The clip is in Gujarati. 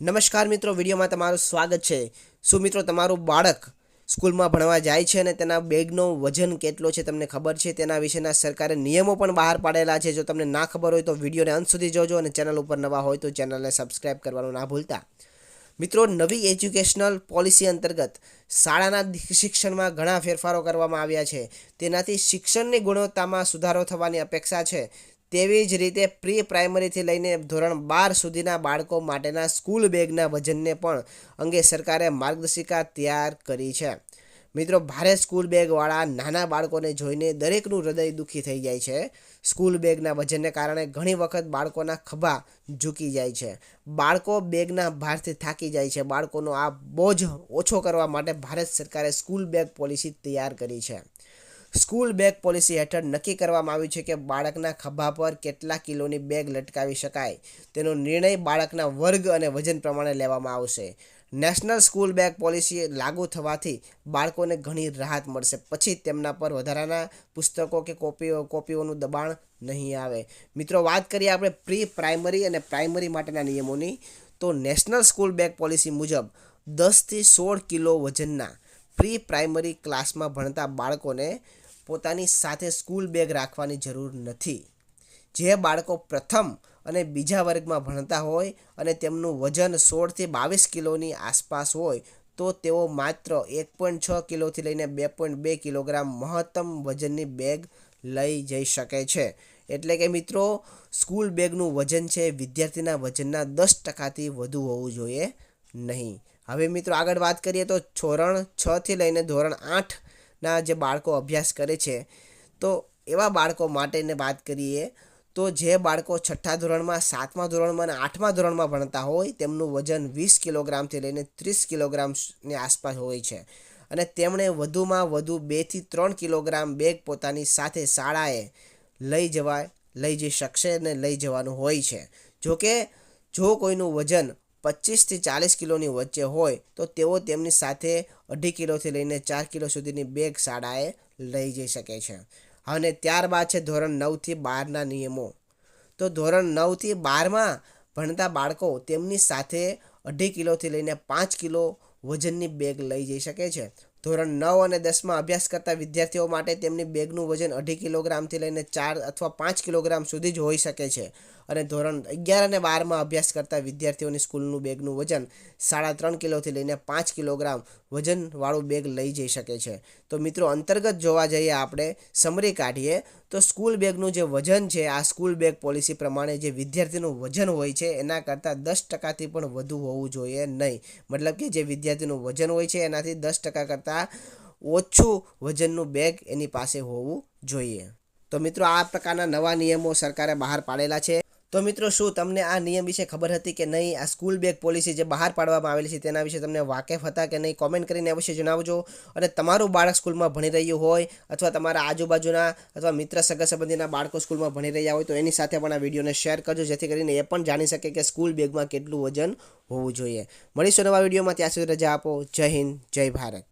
નમસ્કાર મિત્રો, વિડીયોમાં તમારું સ્વાગત છે. શું મિત્રો, તમારું બાળક સ્કૂલમાં ભણવા જાય છે અને તેના બેગનો વજન કેટલો છે તમને ખબર છે? તેના વિશેના સરકારે નિયમો પણ બહાર પાડેલા છે. જો તમને ના ખબર હોય તો વિડીયોને અંત સુધી જોજો અને ચેનલ ઉપર નવા હોય તો ચેનલને સબસ્ક્રાઈબ કરવાનું ના ભૂલતા. મિત્રો, નવી એજ્યુકેશનલ પોલિસી અંતર્ગત શાળાના શિક્ષણમાં ઘણા ફેરફારો કરવામાં આવ્યા છે. તેનાથી શિક્ષણની ગુણવત્તામાં સુધારો થવાની અપેક્ષા છે. તેવી જ રીતે પ્રી પ્રાઇમરીથી લઈને ધોરણ બાર સુધીના બાળકો માટેના સ્કૂલ બેગના વજનને પણ અંગે સરકારે માર્ગદર્શિકા તૈયાર કરી છે. મિત્રો, ભારે સ્કૂલ બેગવાળા નાના બાળકોને જોઈને દરેકનું હૃદય દુઃખી થઈ જાય છે. સ્કૂલ બેગના વજનને કારણે ઘણી વખત બાળકોના ખભા ઝૂકી જાય છે. બાળકો બેગના ભારથી થાકી જાય છે. બાળકોનો આ બોજ ઓછો કરવા માટે ભારત સરકારે સ્કૂલ બેગ પોલિસી તૈયાર કરી છે. સ્કૂલ બેગ પોલિસી હેઠળ નક્કી કરવામાં આવ્યું છે કે બાળકના ખભા પર કેટલા કિલોની બેગ લટકાવી શકાય. તેનો નિર્ણય બાળકના વર્ગ અને વજન પ્રમાણે લેવામાં આવશે. નેશનલ સ્કૂલ બેગ પોલિસી લાગુ થવાથી બાળકોને ઘણી રાહત મળશે. પછી તેમના પર વધારાના પુસ્તકો કે કોપીઓ, કોપીઓનું દબાણ નહીં આવે. મિત્રો, વાત કરીએ આપણે પ્રી પ્રાઇમરી અને પ્રાઇમરી માટેના નિયમોની. તો નેશનલ સ્કૂલ બેગ પોલિસી મુજબ દસથી સોળ કિલો વજનના પ્રી પ્રાઇમરી ક્લાસમાં ભણતા બાળકોને પોતાની સાથે સ્કૂલ બેગ રાખવાની જરૂર નથી. જે બાળકો પ્રથમ અને બીજા વર્ગમાં ભણતા હોય અને તેમનું વજન સોળથી બાવીસ કિલોની આસપાસ હોય, તો તેઓ માત્ર એક પોઈન્ટ છ કિલોથી લઈને બે પોઈન્ટ બે કિલોગ્રામ મહત્તમ વજનની બેગ લઈ જઈ શકે છે. એટલે કે મિત્રો, સ્કૂલ બેગનું વજન છે વિદ્યાર્થીના વજનના દસ ટકાથી વધુ હોવું જોઈએ નહીં. હવે મિત્રો આગળ વાત કરીએ તો ધોરણ છથી લઈને ધોરણ આઠના જે બાળકો અભ્યાસ કરે છે. તો એવા બાળકો માટેને વાત કરીએ, તો જે બાળકો છઠ્ઠા ધોરણમાં, સાતમા ધોરણમાં અને આઠમા ધોરણમાં ભણતા હોય, તેમનું વજન વીસ કિલોગ્રામથી લઈને ત્રીસ કિલોગ્રામની આસપાસ હોય છે. અને તેમણે વધુમાં વધુ બેથી ત્રણ કિલોગ્રામ બેગ પોતાની સાથે શાળાએ લઈ જવા લઈ જઈ શકશે અને લઈ જવાનું હોય છે. જોકે, જો કોઈનું વજન પચીસથી ચાલીસ કિલોની વચ્ચે હોય તો તેઓ તેમની સાથે અઢી કિલોથી લઈને ચાર કિલો સુધીની બેગ શાળાએ લઈ જઈ શકે છે. અને ત્યારબાદ છે ધોરણ નવથી બારના નિયમો. તો ધોરણ નવથી બારમાં ભણતા બાળકો તેમની સાથે અઢી કિલોથી લઈને પાંચ કિલો વજનની બેગ લઈ જઈ શકે છે. ધોરણ નવ અને દસમાં અભ્યાસ કરતા વિદ્યાર્થીઓ માટે તેમની બેગનું વજન અઢી કિલોગ્રામથી લઈને ચાર અથવા પાંચ કિલોગ્રામ સુધી જ હોઈ શકે છે. અને ધોરણ અગિયાર અને બારમાં અભ્યાસ કરતા વિદ્યાર્થીઓની સ્કૂલનું બેગનું વજન સાડા ત્રણ કિલોથી લઈને પાંચ કિલોગ્રામ વજનવાળું બેગ લઈ જઈ શકે છે. તો મિત્રો, અંતર્ગત જોવા જઈએ આપણે સમરી કાઢીએ, તો સ્કૂલ બેગનું જે વજન છે, આ સ્કૂલ બેગ પોલિસી પ્રમાણે જે વિદ્યાર્થીનું વજન હોય છે, એના કરતાં દસ ટકાથી પણ વધુ હોવું જોઈએ નહીં. મતલબ કે જે વિદ્યાર્થીનું વજન હોય છે, એનાથી દસ ટકા કરતાં ઓછું વજનનું બેગ એની પાસે હોવું જોઈએ. તો મિત્રો, આ પ્રકારના નવા નિયમો સરકારે બહાર પાડેલા છે. તો મિત્રો, શું તમને આ નિયમ વિશે ખબર હતી કે નહીં? આ સ્કૂલ બેગ પોલિસી જે બહાર પાડવામાં આવેલી છે તેના વિશે તમને વાકેફ હતા કે નહીં? કોમેન્ટ કરીને અવશ્ય જણાવજો. અને તમારું બાળક સ્કૂલમાં ભણી રહ્યું હોય અથવા તમારા આજુબાજુના અથવા મિત્ર સગા સંબંધીના બાળકો સ્કૂલમાં ભણી રહ્યા હોય તો એની સાથે પણ આ વિડીયોને શેર કરજો, જેથી કરીને એ પણ જાણી શકે કે સ્કૂલ બેગમાં કેટલું વજન હોવું જોઈએ. મળીશું નવા વિડીયોમાં. ત્યાં સુધી રજા આપો. જય હિન્દ, જય ભારત.